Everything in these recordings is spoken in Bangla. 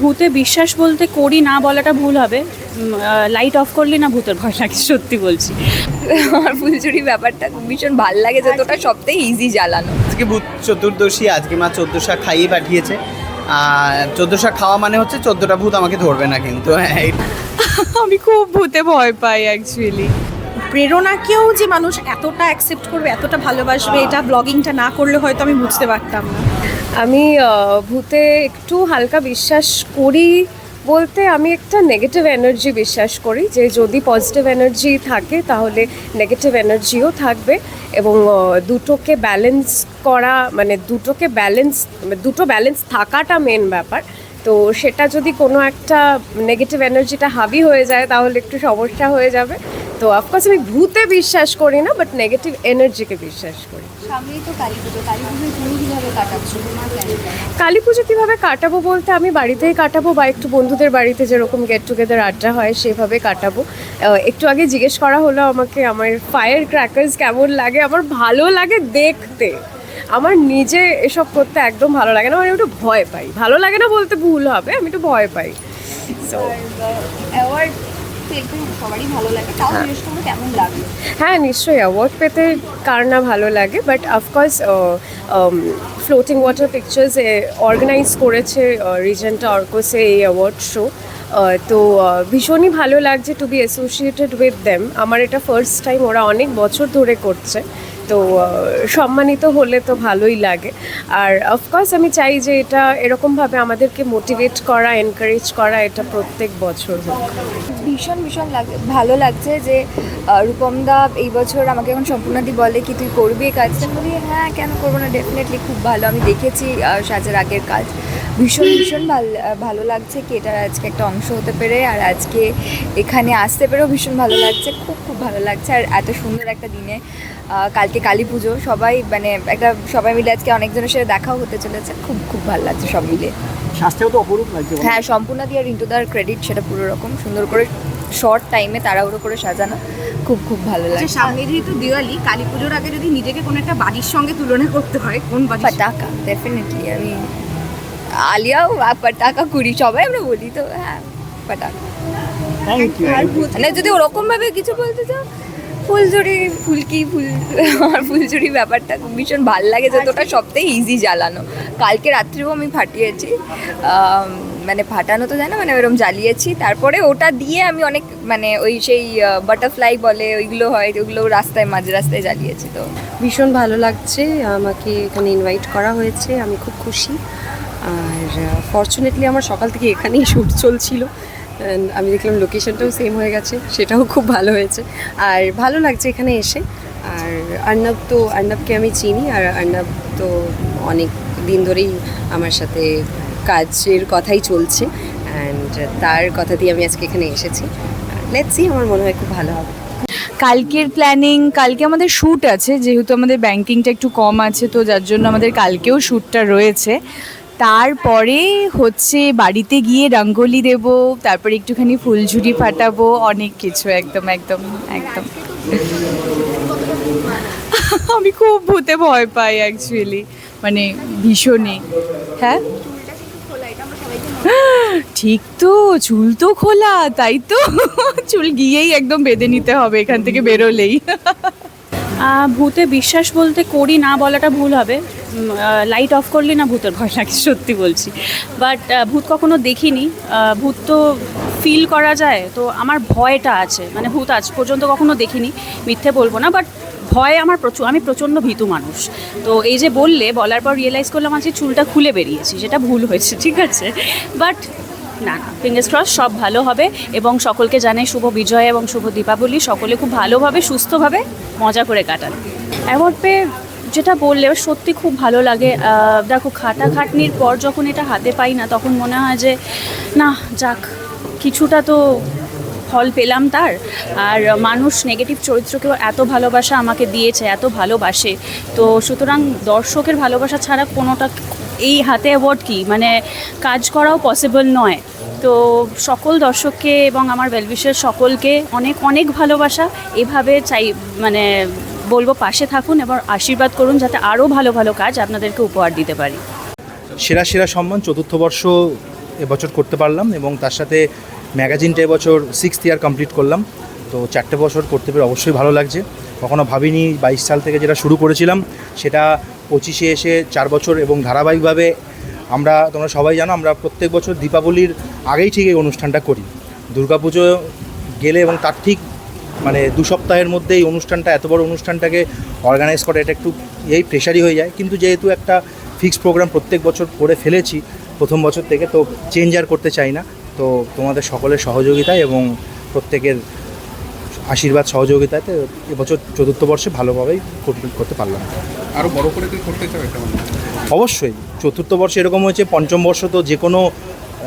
ভূতে বিশ্বাস বলতে করি না বলাটা ভুল হবে। লাইট অফ করলে না ভূতের ভয় লাগে সত্যি বলছি। আমার ফুলচুরি ব্যাপারটা ভীষণ ভালো লাগে যে যতটা সবথেকে ইজি জ্বালানো। আজকে ভূত চতুর্দশী আজকে মা চোদ্দোশা খাইয়ে পাঠিয়েছে। আর চোদ্দোশা খাওয়া মানে হচ্ছে চোদ্দোটা ভূত আমাকে ধরবে না কিন্তু হ্যাঁ। আমি খুব ভূতে ভয় পাই অ্যাকচুয়ালি প্রেরণাকেও যে মানুষ এতটা অ্যাকসেপ্ট করবে, এতটা ভালোবাসবে, এটা ব্লগিংটা না করলে হয়তো আমি বুঝতে পারতাম না। আমি ভূতে একটু হালকা বিশ্বাস করি বলতে আমি একটা নেগেটিভ এনার্জি বিশ্বাস করি যে যদি পজিটিভ এনার্জি থাকে তাহলে নেগেটিভ এনার্জিও থাকবে এবং দুটোকে ব্যালেন্স করা মানে দুটোকে ব্যালেন্স দুটো ব্যালেন্স থাকাটা মেন ব্যাপার। তো সেটা যদি কোনো একটা নেগেটিভ এনার্জিটা হাবি হয়ে যায় তাহলে একটু সমস্যা হয়ে যাবে। তো অফকোর্স আমি ভূতে বিশ্বাস করি না বাট নেগেটিভ এনার্জিকে বিশ্বাস করি। কালী পুজো। কীভাবে কাটাবো বলতে আমি বাড়িতেই কাটাবো বা একটু বন্ধুদের বাড়িতে যেরকম গেট টুগেদার আড্ডা হয় সেভাবে কাটাবো। একটু আগে জিজ্ঞেস করা হলো আমাকে আমার ফায়ার ক্র্যাকার্স কেমন লাগে? আমার ভালো লাগে দেখতে। আমার নিজে এসব করতে একদম ভালো লাগে না মানে আমি একটু ভয় পাই। ভালো লাগে না বলতে ভুল হবে আমি একটু ভয় পাই। সো অ্যাওয়ার্ড সবারই ভালো লাগে তাও কেমন লাগে? হ্যাঁ নিশ্চয়ই অ্যাওয়ার্ড পেতে কার না ভালো লাগে but of course floating water pictures organize করেছে রিজেন্টা অর্কোসে এই অ্যাওয়ার্ড শো তো ভীষণই ভালো লাগছে to be associated with them আমার এটা ফার্স্ট টাইম ওরা অনেক বছর ধরে করছে। তো সম্মানিত হলে তো ভালোই লাগে। আর অফকোর্স আমি চাই যে এটা এরকমভাবে আমাদেরকে মোটিভেট করা এনকারেজ করা এটা প্রত্যেক বছর হোক। ভীষণ ভীষণ ভালো লাগছে যে আহ, রূপম দা এই বছর আমাকে এখন সম্পূর্ণাদি বলে কি তুই করবি এই কাজটা? বলি হ্যাঁ কেন করব না? ডেফিনেটলি খুব ভালো। আমি দেখেছি সাজের আগের কাজ। ভীষণ ভীষণ ভালো ভালো লাগছে কি এটার আজকে একটা অংশ হতে পেরে। আর আজকে এখানে আসতে পেরেও ভীষণ ভালো লাগছে। খুব খুব ভালো লাগছে। আর এত সুন্দর একটা দিনে আহ, কালকে কালী পুজো সবাই মানে একটা সবাই মিলে আজকে অনেকজনের সাথে দেখাও হতে চলেছে। খুব খুব ভালো লাগছে সব মিলে। স্বাস্থ্যও তো অপরূপ লাগছে। হ্যাঁ সম্পূর্ণ দিয়ে রিন্টুদার ক্রেডিট সেটা পুরো রকম। সুন্দর করে শর্ট টাইমে তাড়াহুড়ো করে সাজানো। খুব খুব ভালো লাগে সামনে যেহেতু দিওয়ালি কালী পুজোর আগে যদি নিজেকে কোনো একটা বাড়ির সঙ্গে তুলনা করতে হয় কোন বাড়ি পাটাকা ডেফিনেটলি আমি আলিয়াও পাটাকা কুড়ি সবাই আমরা বলি তো হ্যাঁ পাটাকা থ্যাংক ইউ মানে যদি ওরকম ভাবে কিছু বলতে চাও ফুলঝুরি ফুলকি ফুল আমার ফুলঝুরি ব্যাপারটা ভীষণ ভালো লাগে যতটা সবথেকে ইজি জ্বালানো। কালকে রাত্রেও আমি ফাটিয়েছি মানে ফাটানো তো জানো মানে ওরকম জ্বালিয়েছি। তারপরে ওটা দিয়ে আমি অনেক মানে ওই সেই বাটারফ্লাই বলে ওইগুলো হয় ওগুলো রাস্তায় মাঝ রাস্তায় জ্বালিয়েছি তো। ভীষণ ভালো লাগছে আমাকে এখানে ইনভাইট করা হয়েছে আমি খুব খুশি। আর ফর্চুনেটলি আমার সকাল থেকে এখানেই শ্যুট চলছিল। And আমি দেখলাম লোকেশনটাও সেম হয়ে গেছে, সেটাও খুব ভালো হয়েছে। আর ভালো লাগছে এখানে এসে। আর অর্ণব তো অর্ণবকে আমি চিনি, আর অর্ণব তো অনেক দিন ধরেই আমার সাথে কাজের কথাই চলছে। অ্যান্ড তার কথা দিয়ে আমি আজকে এখানে এসেছি। লেটসি আমার মনে হয় খুব ভালো হবে। কালকের প্ল্যানিং কালকে আমাদের শ্যুট আছে, যেহেতু আমাদের ব্যাংকিংটা একটু কম আছে, তো যার জন্য আমাদের কালকেও শ্যুটটা রয়েছে। তারপরে হচ্ছে বাড়িতে গিয়ে রঙ্গোলি দেব, তারপরে একটুখানি ফুলঝুরি ফাটাবো, অনেক কিছু, একদম একদম একদম। আমি খুব ভূতে ভয় পাই অ্যাকচুয়ালি মানে ভীষণই। হ্যাঁ? ঠিক তো, চুল তো খোলা, তাই তো। চুল গিয়েই একদম বেঁধে নিতে হবে, এখান থেকে বেরোলেই। ভূতে বিশ্বাস বলতে করি না বলাটা ভুল হবে। লাইট অফ করলে না ভূতের ভয় লাগে, সত্যি বলছি। বাট ভূত কখনো দেখিনি। ভূত তো ফিল করা যায়, তো আমার ভয়টা আছে। মানে ভূত আজ পর্যন্ত কখনো দেখিনি, মিথ্যে বলব না বাট ভয় আমার প্রচুর আমি প্রচণ্ড ভীতু মানুষ। তো এই যে বললে, বলার পর রিয়েলাইজ করলাম আজকে চুলটা খুলে বেরিয়েছি, সেটা ভুল হয়েছে, ঠিক আছে? বাট না না ফিঙ্গার্স ক্রস সব ভালো হবে এবং সকলকে জানাই শুভ বিজয় এবং শুভ দীপাবলি। সকলে খুব ভালোভাবে, সুস্থভাবে মজা করে কাটান। অ্যাওয়ার্ড পেয়ে যেটা বললে সত্যি খুব ভালো লাগে। দেখো, খাটাখাটনির পর যখন এটা হাতে পাই না, তখন মনে হয় যে, না, যাক, কিছুটা তো ফল পেলাম তার। আর মানুষ নেগেটিভ চরিত্রকেও এত ভালোবাসা আমাকে দিয়েছে, এত ভালোবাসে। তো সুতরাং দর্শকের ভালোবাসা ছাড়া কোনোটা এই হাতে অ্যাওয়ার্ড কি? মানে কাজ করাও পসিবল নয়। তো সকল দর্শককে এবং আমার ওয়েলবিশের সকলকে অনেক অনেক ভালোবাসা। এভাবে চাই মানে বলব পাশে থাকুন এবং আশীর্বাদ করুন যাতে আরও ভালো ভালো কাজ আপনাদেরকে উপহার দিতে পারি। সেরা সেরা সম্মান চতুর্থ বর্ষ এবছর করতে পারলাম এবং তার সাথে ম্যাগাজিনটা এবছর সিক্সথ ইয়ার কমপ্লিট করলাম। তো চারটে বছর করতে পেরে অবশ্যই ভালো লাগছে। কখনো ভাবিনি বাইশ সাল থেকে যেটা শুরু করেছিলাম, সেটা পঁচিশে এসে চার বছর এবং ধারাবাহিকভাবে আমরা, তোমরা সবাই জানো, আমরা প্রত্যেক বছর দীপাবলির আগেই ঠিক এই অনুষ্ঠানটা করি। দুর্গাপুজো গেলে এবং তার ঠিক মানে দু সপ্তাহের মধ্যে এই অনুষ্ঠানটা, এত বড় অনুষ্ঠানটাকে অর্গানাইজ করা, এটা একটু এই প্রেশারই হয়ে যায়। কিন্তু যেহেতু একটা ফিক্সড প্রোগ্রাম প্রত্যেক বছর করে ফেলেছি প্রথম বছর থেকে, তো চেঞ্জ আর করতে চাই না। তো তোমাদের সকলের সহযোগিতায় এবং প্রত্যেকের আশীর্বাদ সহযোগিতাতে এবছর চতুর্থ বর্ষে ভালোভাবেই কমপ্লিট করতে পারলাম। আরও বড় করে তুই করতে চাও এটা? অবশ্যই। চতুর্থ বর্ষে এরকম হয়েছে পঞ্চম বর্ষ তো যে কোনো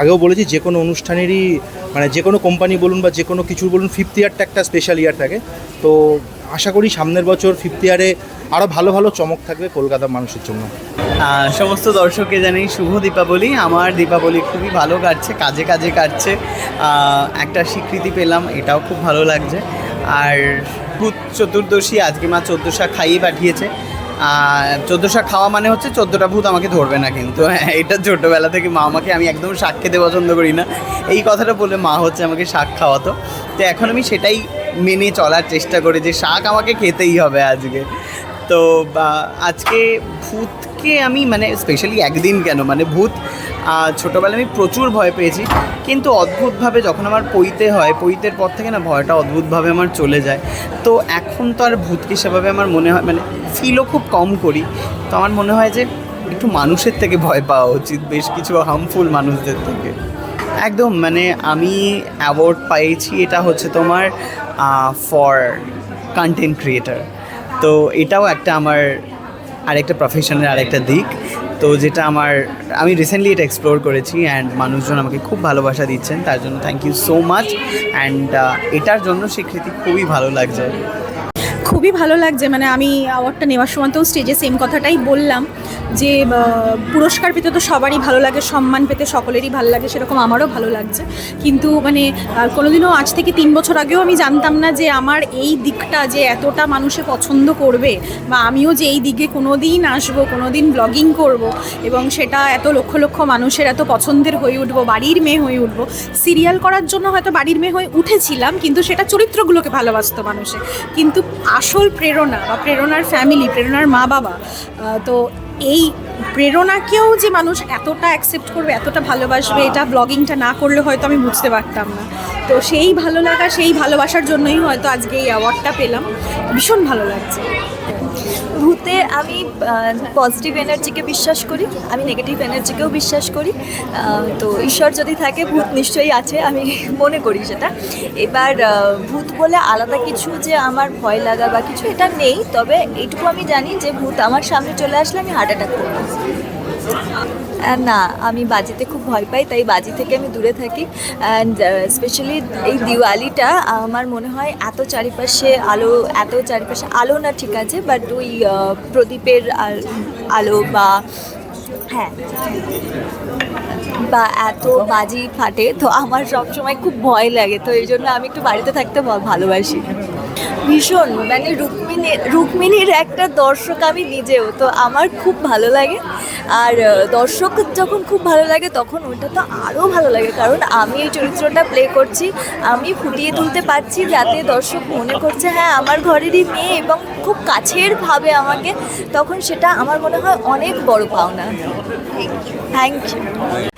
আগেও বলেছি যে কোনো অনুষ্ঠানেরই মানে যে কোনো কোম্পানি বলুন বা যে কোনো কিছু বলুন ফিফথ ইয়ারটা একটা স্পেশাল ইয়ার থাকে। তো আশা করি সামনের বছর ফিফথ ইয়ারে আরও ভালো ভালো চমক থাকবে কলকাতার মানুষের জন্য। সমস্ত দর্শককে জানাই শুভ দীপাবলি। আমার দীপাবলি খুবই ভালো কাটছে, কাজে কাজে কাটছে। একটা স্বীকৃতি পেলাম, এটাও খুব ভালো লাগছে। আর ভূত চতুর্দশী আজকে মা চোদ্দোশা খাইয়ে পাঠিয়েছে। চোদ্দোশা খাওয়া মানে হচ্ছে চোদ্দোটা ভূত আমাকে ধরবে না কিন্তু। হ্যাঁ এটা ছোটোবেলা থেকে মা আমাকে, আমি একদম শাক খেতে পছন্দ করি না। এই কথাটা বলে মা হচ্ছে আমাকে শাক খাওয়াতো। তো এখন আমি সেটাই মেনে চলার চেষ্টা করি যে শাক আমাকে খেতেই হবে আজকে। তো আজকে ভূতকে আমি মানে স্পেশালি একদিন কেন? মানে ভূত ছোটোবেলায় আমি প্রচুর ভয় পেয়েছি, কিন্তু অদ্ভুতভাবে যখন আমার পইতে হয়, পইতের পর থেকে না ভয়টা অদ্ভুতভাবে আমার চলে যায়। তো এখন তো আর ভূতকে সেভাবে আমার মনে হয় মানে ফিলও খুব কম করি। তো আমার মনে হয় যে একটু মানুষের থেকে ভয় পাওয়া উচিত, বেশ কিছু হার্মফুল মানুষদের থেকে। একদম মানে আমি অ্যাওয়ার্ড পেয়েছি এটা হচ্ছে তোমার ফর কন্টেন্ট ক্রিয়েটার তো এটাও একটা আমার আরেকটা প্রফেশনের আরেকটা দিক। তো যেটা আমার, আমি রিসেন্টলি এটা এক্সপ্লোর করেছি অ্যান্ড মানুষজন আমাকে খুব ভালোবাসা দিচ্ছেন, তার জন্য thank you so much and এটার জন্য স্বীকৃতি খুবই ভালো লাগছে। খুবই ভালো লাগছে মানে আমি অ্যাওয়ার্ডটা নেওয়ার সময় তো স্টেজে সেম কথাটাই বললাম যে পুরস্কার পেতে তো সবারই ভালো লাগে, সম্মান পেতে সকলেরই ভালো লাগে, সেরকম আমারও ভালো লাগছে। কিন্তু মানে কোনোদিনও আজ থেকে তিন বছর আগেও আমি জানতাম না যে আমার এই দিকটা যে এতটা মানুষে পছন্দ করবে বা আমিও যে এই দিকে কোনো দিন আসব কোনো দিন ব্লগিং করব এবং সেটা এত লক্ষ লক্ষ মানুষের এত পছন্দের হয়ে উঠবো, বাড়ির মেয়ে হয়ে উঠবো সিরিয়াল করার জন্য হয়তো বাড়ির মেয়ে হয়ে উঠেছিলাম, কিন্তু সেটা চরিত্রগুলোকে ভালোবাসতো মানুষে। কিন্তু আসল প্রেরণা বা প্রেরণার ফ্যামিলি প্রেরণার মা বাবা তো এই প্রেরণাকেও যে মানুষ এতটা অ্যাকসেপ্ট করবে, এতটা ভালোবাসবে, এটা ব্লগিংটা না করলে হয়তো আমি বুঝতে পারতাম না। তো সেই ভালো লাগা, সেই ভালোবাসার জন্যই হয়তো আজকে এই অ্যাওয়ার্ডটা পেলাম। ভীষণ ভালো লাগছে। ভূতে আমি পজিটিভ এনার্জিকে বিশ্বাস করি, আমি নেগেটিভ এনার্জিকেও বিশ্বাস করি। তো ঈশ্বর যদি থাকে, ভূত নিশ্চয়ই আছে, আমি মনে করি সেটা। এবার ভূত বলে আলাদা কিছু যে আমার ভয় লাগা বা কিছু, এটা নেই। তবে এইটুকু আমি জানি যে ভূত আমার সামনে চলে আসলে আমি হার্ট অ্যাটাক করব। না, আমি বাজিতে খুব ভয় পাই, তাই বাজি থেকে আমি দূরে থাকি। অ্যান্ড স্পেশালি এই দিওয়ালিটা আমার মনে হয় এত চারিপাশে আলো, এত চারিপাশে আলো না ঠিক আছে বাট ওই প্রদীপের আলো বা হ্যাঁ বা এত বাজি ফাটে, তো আমার সবসময় খুব ভয় লাগে, তো এই জন্য আমি একটু বাড়িতে থাকতে ভালোবাসি। ভীষণ মানে রুক্মিণী, রুক্মিণীর একটা দর্শক আমি নিজেও, তো আমার খুব ভালো লাগে। আর দর্শক যখন খুব ভালো লাগে তখন ওটা তো আরও ভালো লাগে, কারণ আমি এই চরিত্রটা প্লে করছি, আমি ফুটিয়ে তুলতে পারছি যাতে দর্শক মনে করছে হ্যাঁ আমার ঘরেরই মেয়ে এবং খুব কাছের ভাবে আমাকে, তখন সেটা আমার মনে হয় অনেক বড় পাওনা। Thank you